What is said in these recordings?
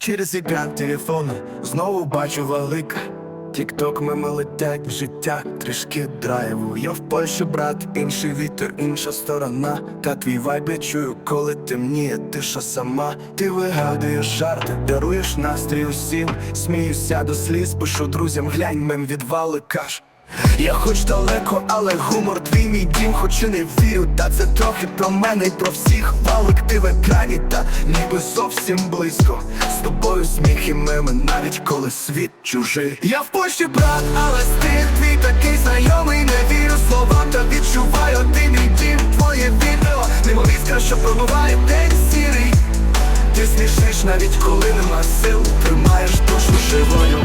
Через екран телефону знову бачу валика. Тікток мимо летять в життя, трішки драйву. Я в Польщі, брат, інший вітер, інша сторона. Та твій вайб я чую, коли темніє тиша сама. Ти вигадуєш жарти, даруєш настрій усім. Сміюся до сліз, пишу друзям, глянь, мем відвали каш. Я хоч далеко, але гумор твій мій дім, хоч і не вірю, та це трохи про мене і про всіх Валик в екрані, та ніби зовсім близько. З тобою сміх і меми, навіть коли світ чужий. Я в Польщі, брат, але стиль твій такий знайомий. Не вірю словам, та відчуваю ти мій дім Твоє відео, немов іскра, що пробуває день сірий. Ти смішиш навіть коли нема сил, тримаєш душу живою.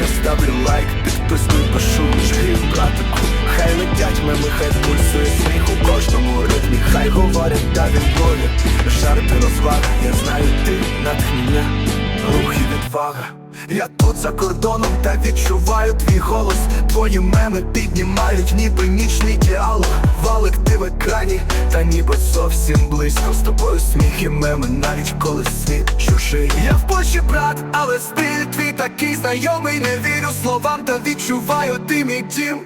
Я ставлю лайк, підписую, пишу жгів братику говорять, та він болі Жарти розвага, я знаю ти натхнення, рух і відвага. Я тут за кордоном та відчуваю твій голос. Твої меми піднімають, ніби нічний діалог Валик ти в екрані, та ніби зовсім близько. З тобою сміх і меми, навіть коли світ чужий. Я в Польщі, брат, але стиль твій такий знайомий. Не вірю словам, та відчуваю ти мій дім